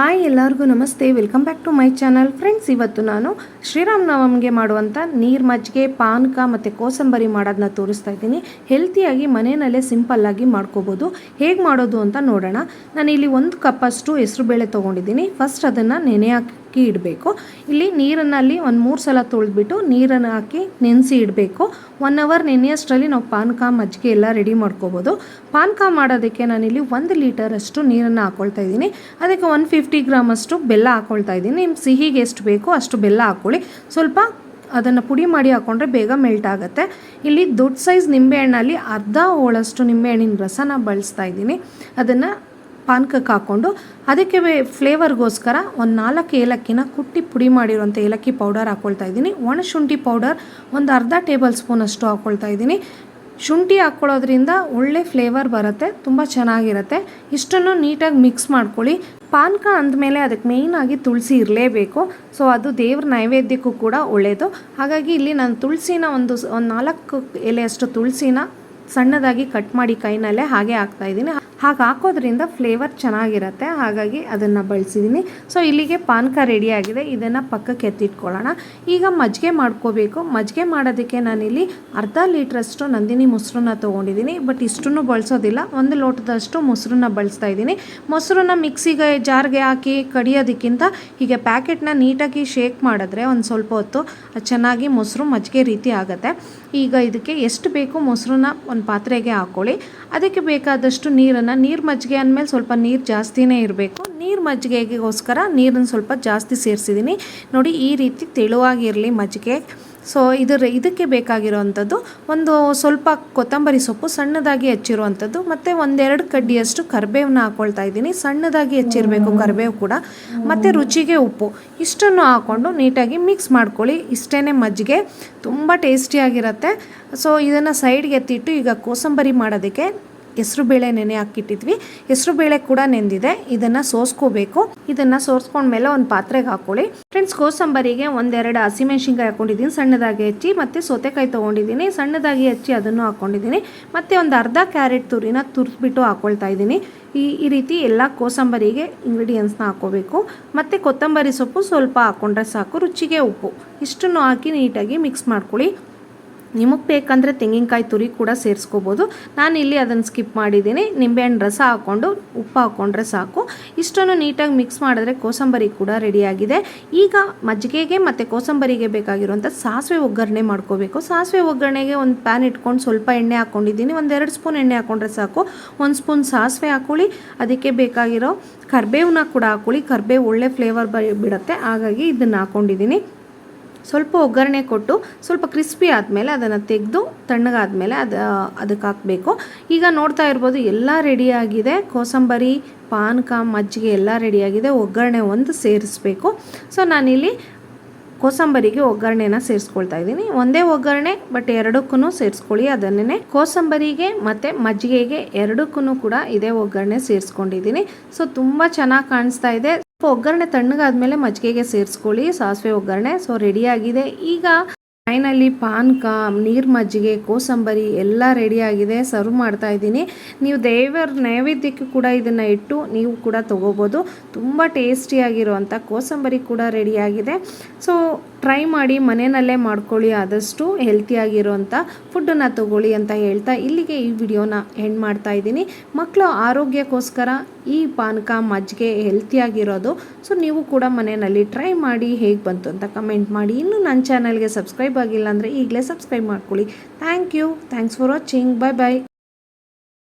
Hi ಎಲ್ಲರಿಗೂ ನಮಸ್ತೆ. Welcome back to my channel friends ಇವತ್ತು ನಾನು ಶ್ರೀರಾಮನವಮಿಗೆ ಮಾಡುವಂಥ ನೀರು ಮಜ್ಜಿಗೆ, ಪಾನಕ ಮತ್ತು ಕೋಸಂಬರಿ ಮಾಡೋದನ್ನ ತೋರಿಸ್ತಾ ಇದ್ದೀನಿ. ಹೆಲ್ತಿಯಾಗಿ ಮನೆಯಲ್ಲೇ ಸಿಂಪಲ್ಲಾಗಿ ಮಾಡ್ಕೋಬೋದು. ಹೇಗೆ ಮಾಡೋದು ಅಂತ ನೋಡೋಣ. ನಾನು ಇಲ್ಲಿ ಒಂದು ಕಪ್ಪಷ್ಟು ಹೆಸರುಬೇಳೆ ತೊಗೊಂಡಿದ್ದೀನಿ. ಫಸ್ಟ್ ಅದನ್ನು ನೆನೆ ಹಾಕಿ ಇಡಬೇಕು. ಇಲ್ಲಿ ನೀರನ್ನಲ್ಲಿ ಒಂದು ಮೂರು ಸಲ ತೊಳೆದ್ಬಿಟ್ಟು ನೀರನ್ನು ಹಾಕಿ ನೆನೆಸಿ ಇಡಬೇಕು. ಒನ್ ಅವರ್ ನೆನೆಯಷ್ಟರಲ್ಲಿ ನಾವು ಪಾನಕ ಮಜ್ಜಿಗೆ ಎಲ್ಲ ರೆಡಿ ಮಾಡ್ಕೋಬೋದು. ಪಾನಕ ಮಾಡೋದಕ್ಕೆ ನಾನಿಲ್ಲಿ ಒಂದು ಲೀಟರಷ್ಟು ನೀರನ್ನು ಹಾಕ್ಕೊಳ್ತಾ ಇದ್ದೀನಿ. ಅದಕ್ಕೆ ಒನ್ ಫಿಫ್ಟಿ ಗ್ರಾಮಷ್ಟು ಬೆಲ್ಲ ಹಾಕ್ಕೊಳ್ತಾ ಇದ್ದೀನಿ. ನಿಮ್ಮ ಸಿಹಿಗೆ ಎಷ್ಟು ಬೇಕೋ ಅಷ್ಟು ಬೆಲ್ಲ ಹಾಕ್ಕೊಳ್ಳಿ ಸ್ವಲ್ಪ ಅದನ್ನು ಪುಡಿ ಮಾಡಿ ಹಾಕ್ಕೊಂಡ್ರೆ ಬೇಗ ಮೆಲ್ಟ್ ಆಗುತ್ತೆ. ಇಲ್ಲಿ ದೊಡ್ಡ ಸೈಜ್ ನಿಂಬೆಹಣ್ಣಲ್ಲಿ ಅರ್ಧ ಹೋಳಷ್ಟು ನಿಂಬೆಹಣ್ಣಿನ ರಸನ ಬಳಸ್ತಾ ಇದ್ದೀನಿ. ಅದನ್ನು ಪಾನಕಕ್ಕೆ ಹಾಕ್ಕೊಂಡು ಅದಕ್ಕೆ ಫ್ಲೇವರ್ಗೋಸ್ಕರ ಒಂದು ನಾಲ್ಕು ಏಲಕ್ಕಿನ ಕುಟ್ಟಿ ಪುಡಿ ಮಾಡಿರುವಂಥ ಏಲಕ್ಕಿ ಪೌಡರ್ ಹಾಕ್ಕೊಳ್ತಾ ಇದ್ದೀನಿ. ಒಣ ಶುಂಠಿ ಪೌಡರ್ ಒಂದು ಅರ್ಧ ಟೇಬಲ್ ಸ್ಪೂನ್ ಅಷ್ಟು ಹಾಕ್ಕೊಳ್ತಾ ಇದ್ದೀನಿ. ಶುಂಠಿ ಹಾಕ್ಕೊಳ್ಳೋದ್ರಿಂದ ಒಳ್ಳೆ ಫ್ಲೇವರ್ ಬರುತ್ತೆ, ತುಂಬ ಚೆನ್ನಾಗಿರುತ್ತೆ. ಇಷ್ಟನ್ನು ನೀಟಾಗಿ ಮಿಕ್ಸ್ ಮಾಡ್ಕೊಳ್ಳಿ. ಪಾನಕ ಅಂದಮೇಲೆ ಅದಕ್ಕೆ ಮೇಯ್ನಾಗಿ ತುಳಸಿ ಇರಲೇಬೇಕು. ಸೊ ಅದು ದೇವ್ರ ನೈವೇದ್ಯಕ್ಕೂ ಕೂಡ ಒಳ್ಳೆಯದು ಹಾಗಾಗಿ ಇಲ್ಲಿ ನಾನು ತುಳಸಿನ ಒಂದು ಒಂದು ನಾಲ್ಕು ಎಲೆಯಷ್ಟು ತುಳಸಿನ ಸಣ್ಣದಾಗಿ ಕಟ್ ಮಾಡಿ ಕೈನಲ್ಲೇ ಹಾಗೆ ಹಾಕ್ತಾ ಇದ್ದೀನಿ. ಹಾಗೆ ಹಾಕೋದ್ರಿಂದ ಫ್ಲೇವರ್ ಚೆನ್ನಾಗಿರುತ್ತೆ. ಹಾಗಾಗಿ ಅದನ್ನು ಬಳಸಿದ್ದೀನಿ ಸೊ ಇಲ್ಲಿಗೆ ಪಾನಕ ರೆಡಿಯಾಗಿದೆ ಇದನ್ನು ಪಕ್ಕಕ್ಕೆ ಎತ್ತಿಟ್ಕೊಳ್ಳೋಣ. ಈಗ ಮಜ್ಜಿಗೆ ಮಾಡ್ಕೋಬೇಕು. ಮಜ್ಜಿಗೆ ಮಾಡೋದಕ್ಕೆ ನಾನಿಲ್ಲಿ ಅರ್ಧ ಲೀಟ್ರಷ್ಟು ನಂದಿನಿ ಮೊಸರನ್ನ ತೊಗೊಂಡಿದ್ದೀನಿ ಬಟ್ ಇಷ್ಟನ್ನು ಬಳಸೋದಿಲ್ಲ. ಒಂದು ಲೋಟದಷ್ಟು ಮೊಸರನ್ನ ಬಳಸ್ತಾ ಇದ್ದೀನಿ. ಮೊಸರನ್ನ ಮಿಕ್ಸಿಗೆ, ಜಾರ್ಗೆ ಹಾಕಿ ಕಡಿಯೋದಕ್ಕಿಂತ ಹೀಗೆ ಪ್ಯಾಕೆಟ್ನ ನೀಟಾಗಿ ಶೇಕ್ ಮಾಡಿದ್ರೆ ಒಂದು ಸ್ವಲ್ಪ ಹೊತ್ತು ಚೆನ್ನಾಗಿ ಮೊಸರು ಮಜ್ಜಿಗೆ ರೀತಿ ಆಗುತ್ತೆ. ಈಗ ಇದಕ್ಕೆ ಎಷ್ಟು ಬೇಕು ಮೊಸರನ್ನ ಒಂದು ಪಾತ್ರೆಗೆ ಹಾಕ್ಕೊಳ್ಳಿ ಅದಕ್ಕೆ ಬೇಕಾದಷ್ಟು ನೀರನ್ನು ನೀರು ಮಜ್ಜಿಗೆ ಅಂದಮೇಲೆ ಸ್ವಲ್ಪ ನೀರು ಜಾಸ್ತಿನೇ ಇರಬೇಕು. ನೀರು ಮಜ್ಜಿಗೆಗೋಸ್ಕರ ನೀರನ್ನು ಸ್ವಲ್ಪ ಜಾಸ್ತಿ ಸೇರಿಸಿದ್ದೀನಿ ನೋಡಿ ಈ ರೀತಿ ತೆಳುವಾಗಿರಲಿ ಮಜ್ಜಿಗೆ. ಸೊ ಇದರ ಇದಕ್ಕೆ ಬೇಕಾಗಿರುವಂಥದ್ದು ಒಂದು ಸ್ವಲ್ಪ ಕೊತ್ತಂಬರಿ ಸೊಪ್ಪು ಸಣ್ಣದಾಗಿ ಹೆಚ್ಚಿರುವಂಥದ್ದು ಮತ್ತು ಒಂದೆರಡು ಕಡ್ಡಿಯಷ್ಟು ಕರಿಬೇವನ್ನ ಹಾಕ್ಕೊಳ್ತಾ ಇದ್ದೀನಿ. ಸಣ್ಣದಾಗಿ ಹೆಚ್ಚಿರಬೇಕು ಕರಿಬೇವು ಕೂಡ. ಮತ್ತು ರುಚಿಗೆ ಉಪ್ಪು. ಇಷ್ಟನ್ನು ಹಾಕ್ಕೊಂಡು ನೀಟಾಗಿ ಮಿಕ್ಸ್ ಮಾಡ್ಕೊಳ್ಳಿ. ಇಷ್ಟೇ ಮಜ್ಜಿಗೆ. ತುಂಬ ಟೇಸ್ಟಿಯಾಗಿರುತ್ತೆ. ಸೊ ಇದನ್ನು ಸೈಡ್ಗೆ ಎತ್ತಿಟ್ಟು ಈಗ ಕೋಸಂಬರಿ ಮಾಡೋದಕ್ಕೆ ಹೆಸರುಬೇಳೆ ನೆನೆ ಹಾಕಿಟ್ಟಿದ್ವಿ. ಹೆಸರುಬೇಳೆ ಕೂಡ ನೆಂದಿದೆ. ಇದನ್ನು ಸೋಸ್ಕೋಬೇಕು. ಇದನ್ನು ಸೋರ್ಸ್ಕೊಂಡ್ಮೇಲೆ ಒಂದು ಪಾತ್ರೆಗೆ ಹಾಕೊಳ್ಳಿ. ಫ್ರೆಂಡ್ಸ್ ಕೋಸಂಬರಿಗೆ ಒಂದೆರಡು ಹಸಿಮೆಣ್ಸಿನ್ಕಾಯಿ ಹಾಕೊಂಡಿದ್ದೀನಿ. ಸಣ್ಣದಾಗಿ ಹೆಚ್ಚಿ ಮತ್ತು ಸೌತೆಕಾಯಿ ತೊಗೊಂಡಿದ್ದೀನಿ. ಸಣ್ಣದಾಗಿ ಹೆಚ್ಚಿ ಅದನ್ನು ಹಾಕೊಂಡಿದ್ದೀನಿ. ಮತ್ತು ಒಂದು ಅರ್ಧ ಕ್ಯಾರೆಟ್ ತುರಿನ ತುರಿಸ್ಬಿಟ್ಟು ಹಾಕೊಳ್ತಾ ಇದ್ದೀನಿ. ಈ ಈ ರೀತಿ ಎಲ್ಲ ಕೋಸಂಬರಿಗೆ ಇಂಗ್ರೀಡಿಯೆಂಟ್ಸ್ನ ಹಾಕೋಬೇಕು. ಮತ್ತು ಕೊತ್ತಂಬರಿ ಸೊಪ್ಪು ಸ್ವಲ್ಪ ಹಾಕ್ಕೊಂಡ್ರೆ ಸಾಕು. ರುಚಿಗೆ ಉಪ್ಪು. ಇಷ್ಟನ್ನು ಹಾಕಿ ನೀಟಾಗಿ ಮಿಕ್ಸ್ ಮಾಡ್ಕೊಳ್ಳಿ. ನಿಮಗೆ ಬೇಕಂದರೆ ತೆಂಗಿನಕಾಯಿ ತುರಿ ಕೂಡ ಸೇರಿಸ್ಕೋಬೋದು. ನಾನು ಇಲ್ಲಿ ಅದನ್ನು ಸ್ಕಿಪ್ ಮಾಡಿದ್ದೀನಿ. ನಿಂಬೆಹಣ್ಣು ರಸ ಹಾಕ್ಕೊಂಡು, ಉಪ್ಪು ಹಾಕ್ಕೊಂಡ್ರೆ ಸಾಕು. ಇಷ್ಟನ್ನು ನೀಟಾಗಿ ಮಿಕ್ಸ್ ಮಾಡಿದ್ರೆ ಕೋಸಂಬರಿ ಕೂಡ ರೆಡಿಯಾಗಿದೆ ಈಗ ಮಜ್ಜಿಗೆಗೆ ಮತ್ತು ಕೋಸಂಬರಿಗೆ ಬೇಕಾಗಿರುವಂಥ ಸಾಸಿವೆ ಒಗ್ಗರಣೆ ಮಾಡ್ಕೋಬೇಕು. ಸಾಸಿವೆ ಒಗ್ಗರಣೆಗೆ ಒಂದು ಪ್ಯಾನ್ ಇಟ್ಕೊಂಡು ಸ್ವಲ್ಪ ಎಣ್ಣೆ ಹಾಕ್ಕೊಂಡಿದ್ದೀನಿ ಒಂದೆರಡು ಸ್ಪೂನ್ ಎಣ್ಣೆ ಹಾಕ್ಕೊಂಡ್ರೆ ಸಾಕು. ಒಂದು ಸ್ಪೂನ್ ಸಾಸಿವೆ ಹಾಕೊಳ್ಳಿ. ಅದಕ್ಕೆ ಬೇಕಾಗಿರೋ ಕರ್ಬೇವನ್ನ ಕೂಡ ಹಾಕೊಳ್ಳಿ. ಕರ್ಬೇವು ಒಳ್ಳೆ ಫ್ಲೇವರ್ ಬಿಡುತ್ತೆ. ಹಾಗಾಗಿ ಇದನ್ನು ಹಾಕ್ಕೊಂಡಿದ್ದೀನಿ ಸ್ವಲ್ಪ ಒಗ್ಗರಣೆ ಕೊಟ್ಟು ಸ್ವಲ್ಪ ಕ್ರಿಸ್ಪಿ ಆದಮೇಲೆ ಅದನ್ನು ತೆಗೆದು ತಣ್ಣಗಾದಮೇಲೆ ಅದು, ಅದಕ್ಕೆ ಹಾಕಬೇಕು. ಈಗ ನೋಡ್ತಾ ಇರ್ಬೋದು ಎಲ್ಲ ರೆಡಿಯಾಗಿದೆ ಕೋಸಂಬರಿ ಪಾನಕ ಮಜ್ಜಿಗೆ ಎಲ್ಲ ರೆಡಿಯಾಗಿದೆ ಒಗ್ಗರಣೆ ಒಂದು ಸೇರಿಸ್ಬೇಕು. ಸೊ ನಾನಿಲ್ಲಿ ಕೋಸಂಬರಿಗೆ ಒಗ್ಗರಣೆನ ಸೇರಿಸ್ಕೊಳ್ತಾ ಇದ್ದೀನಿ. ಒಂದೇ ಒಗ್ಗರಣೆ ಬಟ್ ಎರಡಕ್ಕೂ ಸೇರಿಸ್ಕೊಳ್ಳಿ. ಅದನ್ನೇ ಕೋಸಂಬರಿಗೆ ಮತ್ತು ಮಜ್ಜಿಗೆಗೆ ಎರಡಕ್ಕೂ ಕೂಡ ಇದೇ ಒಗ್ಗರಣೆ ಸೇರಿಸ್ಕೊಂಡಿದ್ದೀನಿ. ಸೊ ತುಂಬ ಚೆನ್ನಾಗಿ ಕಾಣಿಸ್ತಾ ಇದೆ. ಒಗ್ಗರಣೆ ತಣ್ಣಗಾದ್ಮೇಲೆ ಮಜ್ಜಿಗೆಗೆ ಸೇರಿಸ್ಕೊಳ್ಳಿ. ಸಾಸಿವೆ ಒಗ್ಗರಣೆ, ಸೊ ರೆಡಿಯಾಗಿದೆ. ಈಗ ಫೈನಲಿ ಪಾನಕ ನೀರು ಮಜ್ಜಿಗೆ, ಕೋಸಂಬರಿ ಎಲ್ಲ ರೆಡಿಯಾಗಿದೆ. ಸರ್ವ್ ಮಾಡ್ತಾ ಇದ್ದೀನಿ. ನೀವು ದೇವರ ನೈವೇದ್ಯಕ್ಕೆ ಕೂಡ ಇದನ್ನು ಇಟ್ಟು ನೀವು ಕೂಡ ತೊಗೋಬೋದು. ತುಂಬ ಟೇಸ್ಟಿಯಾಗಿರುವಂಥ ಕೋಸಂಬರಿ ಕೂಡ ರೆಡಿಯಾಗಿದೆ. ಸೊ ಟ್ರೈ ಮಾಡಿ ಮನೆಯಲ್ಲೇ ಮಾಡ್ಕೊಳ್ಳಿ ಆದಷ್ಟು ಹೆಲ್ತಿಯಾಗಿರುವಂಥ ಫುಡ್ಡನ್ನು ತಗೊಳ್ಳಿ ಅಂತ ಹೇಳ್ತಾ ಇಲ್ಲಿಗೆ ಈ ವಿಡಿಯೋನ ಎಂಡ್ ಮಾಡ್ತಾ ಇದ್ದೀನಿ. ಮಕ್ಕಳು ಆರೋಗ್ಯಕ್ಕೋಸ್ಕರ ಈ ಪಾನಕ ಮಜ್ಜಿಗೆ ಹೆಲ್ತಿಯಾಗಿರೋದು ಸೊ ನೀವು ಕೂಡ ಮನೆಯಲ್ಲಿ ಟ್ರೈ ಮಾಡಿ ಹೇಗೆ ಬಂತು ಅಂತ ಕಮೆಂಟ್ ಮಾಡಿ. ಇನ್ನೂ ನನ್ನ ಚಾನಲ್ಗೆ ಸಬ್ಸ್ಕ್ರೈಬ್ ಆಗಿಲ್ಲ ಅಂದರೆ ಈಗಲೇ ಸಬ್ಸ್ಕ್ರೈಬ್ ಮಾಡ್ಕೊಳ್ಳಿ. Thank you thanks for watching bye bye